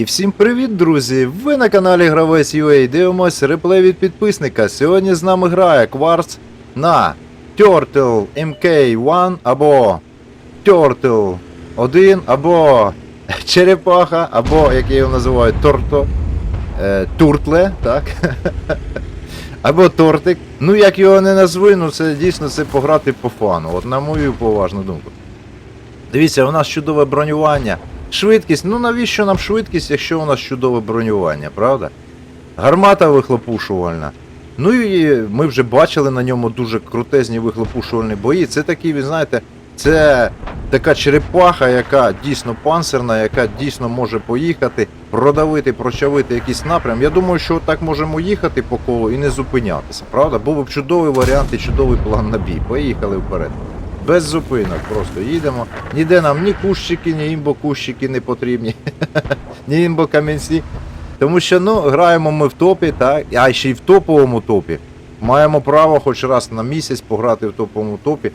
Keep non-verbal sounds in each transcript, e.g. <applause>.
І всім привіт, друзі! Ви на каналі Гравець UA дивимось реплей від підписника. Сьогодні з нами грає Кварц на Turtle MK1 або Turtle 1 або Черепаха, або як його називаю, Торто. Е, туртле, так? <laughs> Або тортик. Ну як його не назви, ну це дійсно це пограти по фану. От на мою поважну думку. Дивіться, у нас чудове бронювання. Швидкість, ну навіщо нам швидкість, якщо у нас чудове бронювання, правда? Гармата вихлопушувальна. Ну і ми вже бачили на ньому дуже крутезні вихлопушувальні бої. Це такий, ви знаєте, це така черепаха, яка дійсно панцирна, яка дійсно може поїхати, продавити, прочавити якийсь напрям. Я думаю, що так можемо їхати по колу і не зупинятися, правда? Був б чудовий варіант і чудовий план на бій. Поїхали вперед. Без зупинок, просто їдемо. Ніде нам ні кущики, ні імбо-кущики не потрібні, <laughs> ні імбо-камінці. Тому що ну, граємо ми в топі, так, а ще й в топовому топі. Маємо право хоч раз на місяць пограти в топовому топі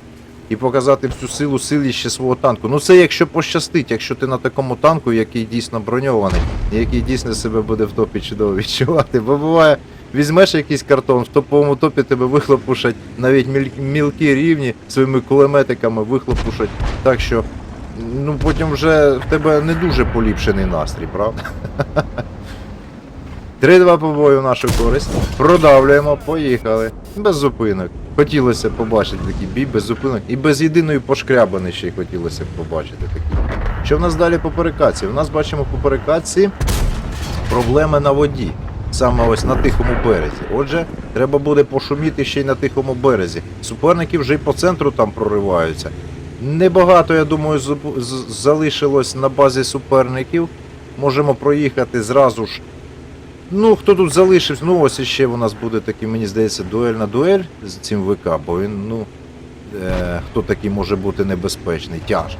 і показати всю силу силіще свого танку. Ну це якщо пощастить, якщо ти на такому танку, який дійсно броньований, який дійсно себе буде в топі чудово <laughs> відчувати. Бо буває, візьмеш якийсь картон, в топовому топі тебе вихлопушать навіть мілкі рівні своїми кулеметиками вихлопушать. Так що ну потім вже в тебе не дуже поліпшений настрій, правда? <laughs> 3-2 по бою в нашу користь. Продавлюємо, поїхали. Без зупинок. Хотілося побачити такий бій без зупинок. І без єдиної пошкрябани ще й хотілося б побачити такий. Що в нас далі по перекатці? В нас бачимо по перекатці проблеми на воді. Саме ось на тихому березі. Отже, треба буде пошуміти ще й на тихому березі. Суперники вже й по центру там прориваються. Небагато, я думаю, залишилось на базі суперників. Можемо проїхати зразу ж Ну, хто тут залишився, ну ось іще у нас буде такий, мені здається, дуель на дуель з цим ВК, бо він, ну, е, хто такий може бути небезпечний, тяжко.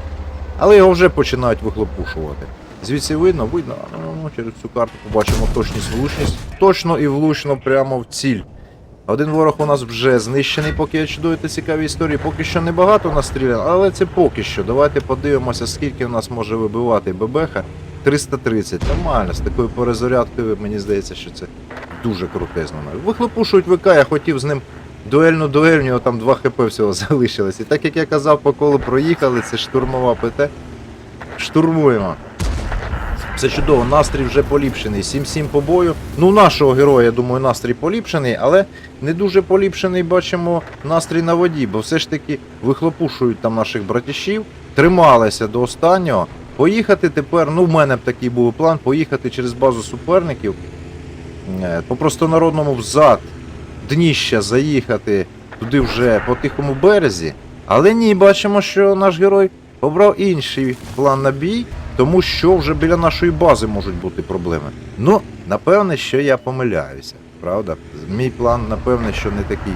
Але його вже починають вихлопушувати. Звідси видно, видно, ну, через цю карту побачимо точність, влучність. Точно і влучно прямо в ціль. Один ворог у нас вже знищений, поки я чудую та цікаві історії. Поки що небагато настріляно, але це поки що. Давайте подивимося, скільки у нас може вибивати ББХ. 330. Нормально, з такою перезарядкою, мені здається, що це дуже крутезно. Вихлопушують ВК, я хотів з ним дуельну дуель, у нього там 2 хп всього <laughs> залишилось. І так як я казав, по колу проїхали, це штурмова ПТ. Штурмуємо. Все чудово, настрій вже поліпшений. 7-7 по бою. Ну, нашого героя, я думаю, настрій поліпшений, але не дуже поліпшений, бачимо, настрій на воді, бо все ж таки вихлопушують там наших братішів, трималися до останнього. Поїхати тепер, ну в мене б такий був план, поїхати через базу суперників, е, по простонародному взад, дніща заїхати туди вже по тихому березі. Але ні, бачимо, що наш герой обрав інший план на бій, тому що вже біля нашої бази можуть бути проблеми. Ну, напевне, що я помиляюся, правда? Мій план, напевне, що не такий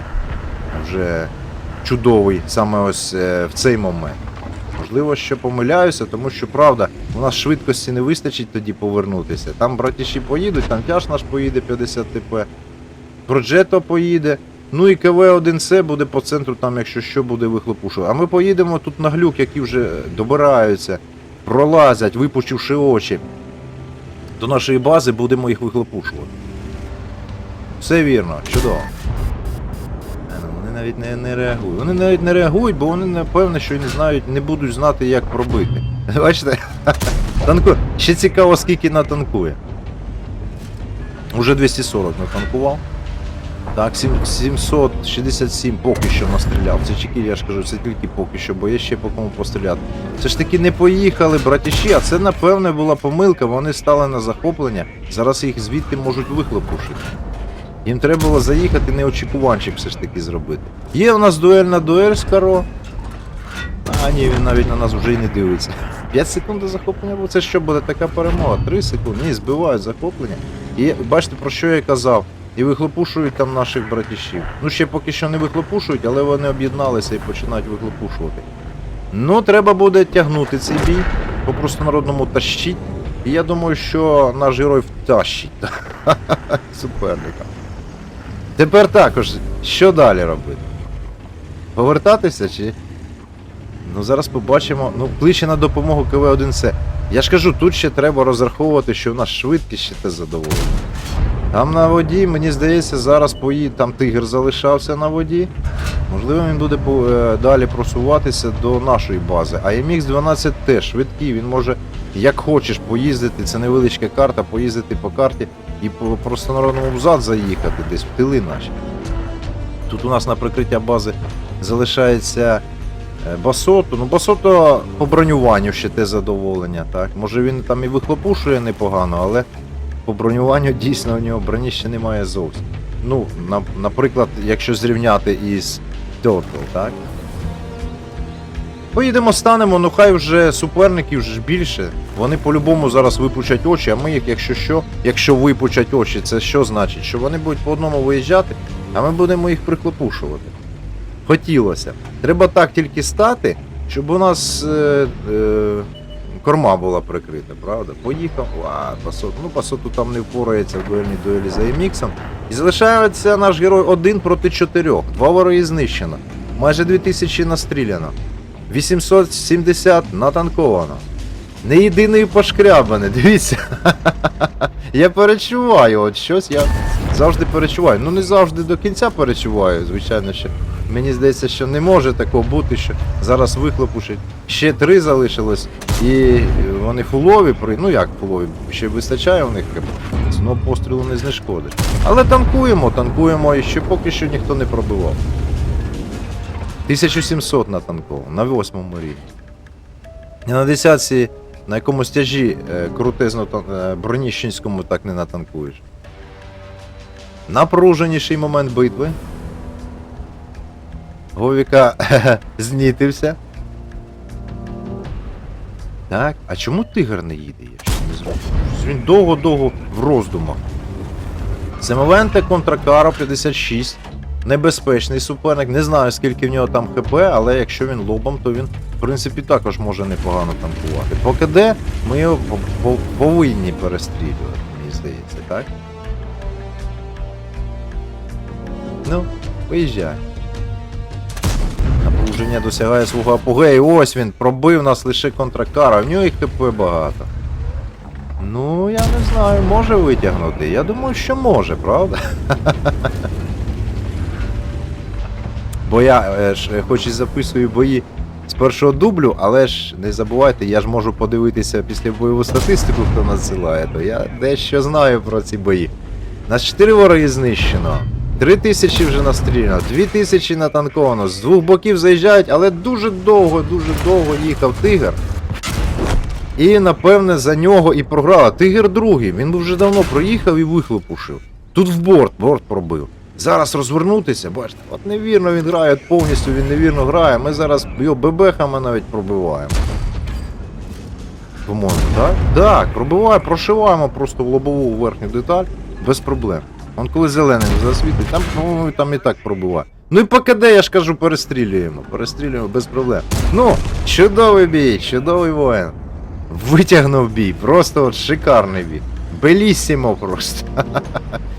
вже чудовий саме ось е, в цей момент. Можливо, що помиляюся, тому що правда, у нас швидкості не вистачить тоді повернутися. Там братіші поїдуть, там тяж наш поїде 50 ТП, Проджето поїде. Ну і КВ-1С буде по центру, там, якщо що, буде вихлопушувати. А ми поїдемо тут на глюк, які вже добираються, пролазять, випучивши очі. До нашої бази будемо їх вихлопушувати. Все вірно, чудово. Навіть не, не реагують. Вони навіть не реагують, бо вони напевне, що не знають, не будуть знати, як пробити. <laughs> Бачите? Танку... Ще цікаво, скільки натанкує. Уже 240 натанкував. Так, сім- 767 поки що настріляв. Це чекіль, я ж кажу, це тільки поки що, бо є ще по кому постріляти. Все ж таки не поїхали, братіші, а це напевне була помилка, вони стали на захоплення. Зараз їх звідти можуть вихлопушити. Їм треба було заїхати неочікуванчик все ж таки зробити. Є у нас дуель на дуель з Каро. А ні, він навіть на нас вже й не дивиться. 5 секунд захоплення, бо це що буде така перемога? 3 секунди. Ні, збивають захоплення. І бачите, про що я казав? І вихлопушують там наших братішів. Ну ще поки що не вихлопушують, але вони об'єдналися і починають вихлопушувати. Ну, треба буде тягнути цей бій, по простонародному тащить. І я думаю, що наш герой втащить <laughs> суперника. Тепер також, що далі робити? Повертатися чи. Ну зараз побачимо. Ну, кличе на допомогу КВ-1С. Я ж кажу, тут ще треба розраховувати, що в нас швидкість ще те задоволення. Там на воді, мені здається, зараз поїде, там тигр залишався на воді. Можливо, він буде е, далі просуватися до нашої бази. А MX-12 теж швидкий, він може як хочеш поїздити, це невеличка карта, поїздити по карті і по простонародному взад заїхати десь в тили наші. Тут у нас на прикриття бази залишається е, Басото. Ну, Басото по бронюванню ще те задоволення. Так? Може він там і вихлопушує непогано, але по бронюванню дійсно у нього броні ще немає зовсім. Ну, на, наприклад, якщо зрівняти із Turtle, так? Поїдемо, станемо, ну хай вже суперників ж більше. Вони по-любому зараз випучать очі, а ми їх, якщо що, якщо випучать очі, це що значить? Що вони будуть по одному виїжджати, а ми будемо їх приклопушувати. Хотілося. Треба так тільки стати, щоб у нас е, е, корма була прикрита, правда? Поїхав, а, пасот. Ну, пасоту там не впорається в дуельній дуелі за Еміксом. І залишається наш герой один проти чотирьох. Два вороги знищено. Майже 2000 настріляно. 870 натанковано. Не єдиний пошкрябаний, дивіться. Я перечуваю, от щось я завжди перечуваю. Ну не завжди до кінця перечуваю, звичайно, що. Мені здається, що не може такого бути, що зараз вихлопушить. Ще три залишилось, і вони фулові, ну як фулові, ще вистачає у них знову пострілу не знешкодить. Але танкуємо, танкуємо, і ще поки що ніхто не пробивав. 1700 натанково, на восьмому рівні. І на десятці на якомусь тяжі е, крутезно тан- е, броніщенському так не натанкуєш. Напруженіший момент битви. Говіка знітився. Так, а чому тигр не їде? Я щось не зрозумів. Він довго-довго в роздумах. Семовенте конtra Каро 56. Небезпечний суперник. Не знаю, скільки в нього там ХП, але якщо він лобом, то він, в принципі, також може непогано танкувати. По КД ми його по- по- повинні перестрілювати, мені здається, так? Ну, виїжджай. Напруження досягає свого апогею. Ось він пробив нас лише контракара. В нього їх ХП багато. Ну, я не знаю, може витягнути. Я думаю, що може, правда? <laughs> Бо я е, ж, е, хоч і записую бої з першого дублю, але ж не забувайте, я ж можу подивитися після бойову статистику, хто надсилає, то я дещо знаю про ці бої. Нас 4 вороги знищено. 3 тисячі вже настріляно, 2 тисячі натанковано, з двох боків заїжджають, але дуже довго, дуже довго їхав тигр. І напевне за нього і програла. Тигр другий, він вже давно проїхав і вихлопушив. Тут в борт, борт пробив. Зараз розвернутися, бачите, от невірно він грає, повністю він невірно грає. Ми зараз його бебехами навіть пробиваємо. По-моєму, так? Так, пробиваємо, прошиваємо просто в лобову верхню деталь без проблем. Он коли зеленим засвітить, там, по-моєму, там і так пробиває. Ну і по КД, я ж кажу, перестрілюємо. Перестрілюємо без проблем. Ну, чудовий бій, чудовий воїн. Витягнув бій, просто от шикарний бій. Белісімо просто. <laughs>